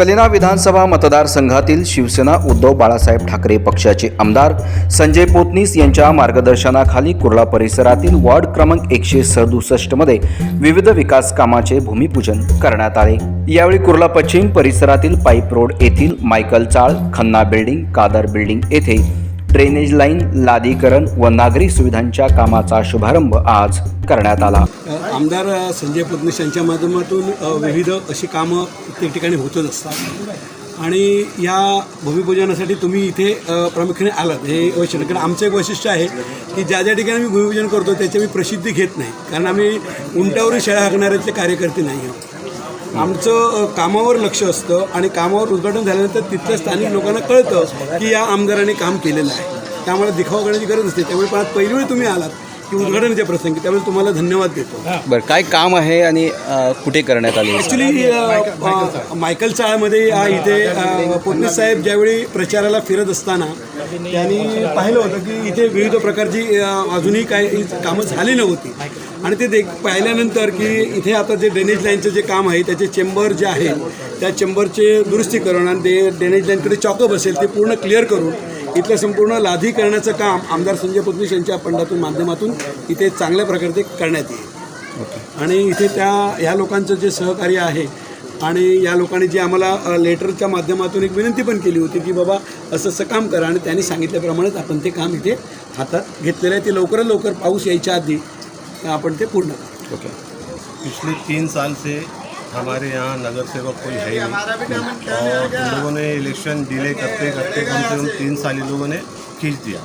कलिना विधानसभा मतदारसंघातील शिवसेना उद्धव बाळासाहेब ठाकरे पक्षाचे आमदार संजय पोतनीस यांच्या मार्गदर्शनाखाली कुर्ला परिसरातील वॉर्ड क्रमांक एकशे सदुसष्टमध्ये विविध विकास कामाचे भूमिपूजन करण्यात आले. यावेळी कुर्ला पश्चिम परिसरातील पाईप रोड येथील मायकल चाळ खन्ना बिल्डिंग कादर बिल्डिंग येथे ड्रेनेज लाईन लादीकरण व नागरी सुविधांच्या कामाचा शुभारंभ आज करण्यात आला. आमदार संजय पद्मश यांच्या माध्यमातून विविध अशी कामं प्रत्येक ठिकाणी होतच असतात. आणि या भूमिपूजनासाठी तुम्ही इथे प्रामुख्याने आलात. हे वैशिष्ट्य. कारण आमचं एक वैशिष्ट्य आहे की ज्या ज्या ठिकाणी मी भूमिपूजन करतो त्याची मी प्रसिद्धी घेत नाही. कारण आम्ही उंटावरील शेळ्या हाकणाऱ्याचे कार्यकर्ते नाही आहोत. आमचं कामावर लक्ष असतं आणि कामावर उद्घाटन झाल्यानंतर तिथल्या स्थानिक लोकांना कळतं की या आमदाराने काम केलेलं आहे. त्यामुळे दिखावा करण्याची गरज असते त्यामुळे पण पहिली वेळ तुम्ही आलात. की उद्घाटनाच्या प्रसंगी. त्यामुळे तुम्हाला धन्यवाद देतो. बरं काय काम आहे आणि अ, कुठे करण्यात आले? ॲक्च्युली मायकल चाळमध्ये अ, इथे अ, पोतनीस साहेब ज्यावेळी प्रचाराला फिरत असताना त्यांनी पाहिलं होतं की इथे विविध प्रकारची अ, अजूनही काही कामं झाली नव्हती. आणि ते देख पाहिल्यानंतर की इथे आता जे ड्रेनेज लाईनचं जे काम आहे त्याचे चेंबर जे आहे त्या चेंबरचे दुरुस्तीकरण आणि ते ड्रेनेज लाईनकडे चॉकअप असेल ते पूर्ण क्लिअर करून इथलं संपूर्ण लाधीकरणाचं काम आमदार संजय पोतनीस यांच्या फंडातून माध्यमातून इथे चांगल्या प्रकारे करण्यात येईल. आणि इथे त्या ह्या लोकांचं जे सहकार्य आहे आणि या लोकांनी जे आम्हाला लेटरच्या माध्यमातून एक विनंती पण केली होती की बाबा असं असं काम करा आणि त्यांनी सांगितल्याप्रमाणेच आपण ते काम इथे हातात घेतलेलं आहे. ते लवकरात लवकर पाऊस यायच्या आधी आपण ते पूर्ण करू. पिछले तीन साल से हमारे यहाँ नगर सेवक कोई है ही नहीं और हम लोगों ने इलेक्शन डिले करते करते कम से कम तीन साल इन लोगों ने खींच दिया।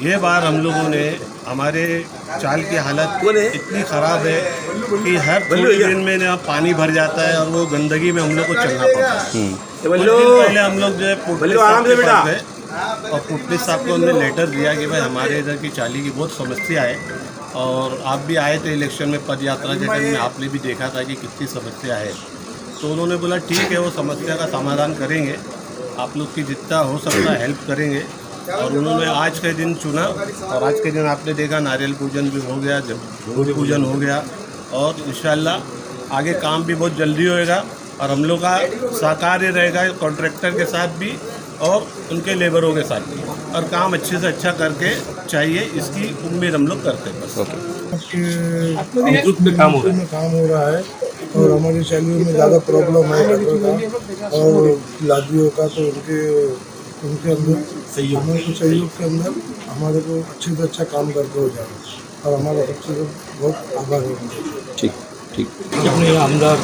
ये बार हम लोगों ने हमारे चाल की हालत इतनी ख़राब है कि हर थोड़े दिन में ना पानी भर जाता है और वो गंदगी में हम लोग को चलना पड़ता है। पहले हम लोग जो है और पुटली साहब को हमने लेटर दिया कि भाई हमारे इधर की चाली की बहुत समस्या है। और आप भी आए थे इलेक्शन में पद यात्रा के टाइम में, आपने भी देखा था कि कितनी समस्या है। तो उन्होंने बोला, ठीक है, वो समस्या का समाधान करेंगे। आप लोग की जितना हो सकता हेल्प करेंगे। और उन्होंने आज के दिन चुना और आज के दिन आपने देखा, नारियल पूजन भी हो गया, जब पूजन हो गया। और इंशाल्लाह आगे काम भी बहुत जल्दी होएगा और हम लोग का सहकार्य रहेगा कॉन्ट्रैक्टर के साथ भी और उनके लेबरों के साथ भी। और काम अच्छे से अच्छा करके चाहिए इसकी उम्मीद हम लोग करते हैं बस। में काम हो रहा है। काम हो रहा है और हमारी शैलियों में ज़्यादा प्रॉब्लम है और लादियों का तो उनके उनके अंदर सहयोग। हमारे सहयोग के अंदर हमारे को अच्छे से अच्छा काम करके हो जाए। और हमारा सबसे तो बहुत आभार है। ठीक ठीक। अपने आमदार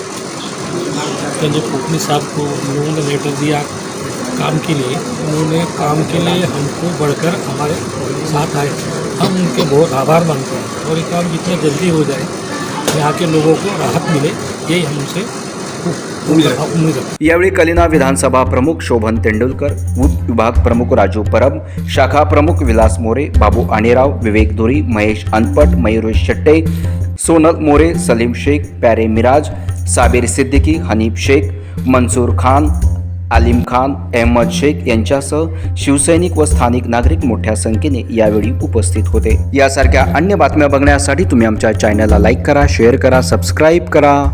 संजय साहब को लोगों ने लेटर दिया काम के लिए उन्होंने काम के लिए हमको बढ़कर हमारे साथ आए। हम उनके बहुत आभार मानते हैं और ये काम जितना जल्दी हो जाए यहाँ के लोगों को राहत मिले यही हम उनसे उम्मीद रखते हैं। यावेळी कलिना विधानसभा प्रमुख शोभन तेंडुलकर विभाग प्रमुख राजू परब शाखा प्रमुख विलास मोरे बाबू आणेराव विवेक धुरी महेश अनपट मयुरेश शेट्टे सोनल मोरे सलीम शेख प्यारे मिराज साबिर सिद्दीकी हनीफ शेख मंसूर खान आलिम खान अहमद शेख यांच्यासह शिवसैनिक व स्थानिक नागरिक मोठ्या संख्येने यावेळी उपस्थित होते. यासारख्या अन्य बातम्या बघण्यासाठी तुम्ही आमच्या चॅनलला लाईक करा शेअर करा सबस्क्राईब करा.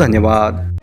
धन्यवाद.